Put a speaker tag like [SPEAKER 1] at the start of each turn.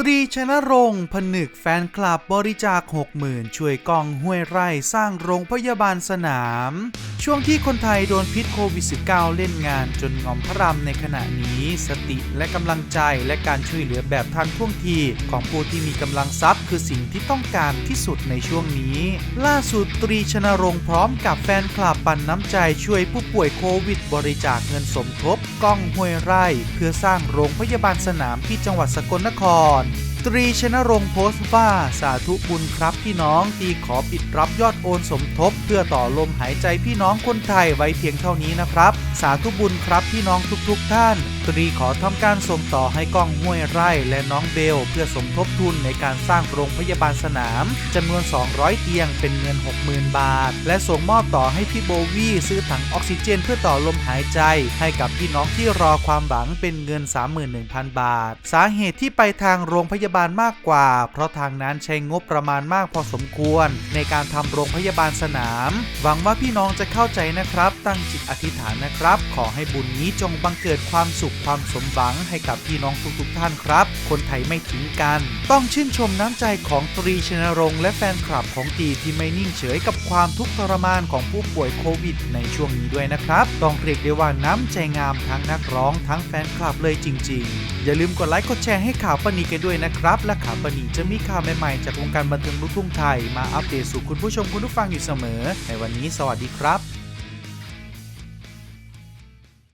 [SPEAKER 1] ตรีชนะรงผนึกแฟนคลับบริจาค 60,000 ช่วยกองห้วยไร่สร้างโรงพยาบาลสนาม ช่วงที่คนไทยโดนพิษโควิด -19 เล่นงานจนงอมพระรำในขณะนี้ สติและกำลังใจและการช่วยเหลือแบบทันท่วงทีของผู้ที่มีกำลังทรัพย์ คือสิ่งที่ต้องการที่สุดในช่วงนี้ ล่าสุดตรีชนะรงพร้อมกับแฟนคลับปั่นน้ำใจช่วยผู้ป่วยโควิด บริจาคเงินสมทบกองห้วยไร่ เพื่อสร้างโรงพยาบาลสนามที่จังหวัดสกลนครตรีชนรงโพสต์ว่าสาธุบุญครับพี่น้องที่ขอปิดรับยอดโอนสมทบ เพื่อต่อลมหายใจพี่น้องคนไทยไว้เพียงเท่านี้นะครับ สาธุบุญครับพี่น้องทุกๆทท่าน ตรีขอทำการส่งต่อให้ก้องห้วยไร่และน้องเบล เพื่อสมทบทุนในการสร้างโรงพยาบาลสนามจำนวน 200 เตียงเป็นเงิน 60,000 บาท และส่งมอบต่อให้พี่โบวี่ซื้อถังออกซิเจน เพื่อต่อลมหายใจ ให้กับพี่น้องที่รอความหวังเป็นเงิน 31,000 บาท สาเหตุที่ไปทางโรงพยาบาลมากกว่า เพราะทางนั้นใช้งบประมาณมากพอสมควร ในการทำโรงพยาบาลสนาม หวังว่าพี่น้องจะเข้าใจนะครับ ตั้งจิตอธิษฐานนะครับ ขอให้บุญนี้จงบังเกิดความสุขความสมหวังให้กับพี่น้องทุกๆท่านครับ คนไทยไม่ทิ้งกัน ต้องชื่นชมน้ำใจของตรีชนรงค์และแฟนคลับของตีที่ไม่นิ่งเฉยกับความทุกข์ทรมานของผู้ป่วยโควิด ในช่วงนี้ด้วยนะครับ ต้องเรียกได้ว่าน้ำใจงามทั้งนักร้องทั้งแฟนคลับเลยจริง ๆ อย่าลืมกดไลค์กดแชร์ให้ข่าวปนีกันด้วยนะครับ และข่าวปนีจะมีข่าวใหม่ๆจากวงการบันเทิงลูกทุ่งไทยมาอัปเดตสู่คุณผู้ชมคุณผู้ฟังอยู่เสมอ ในวันนี้สวัสดีครับ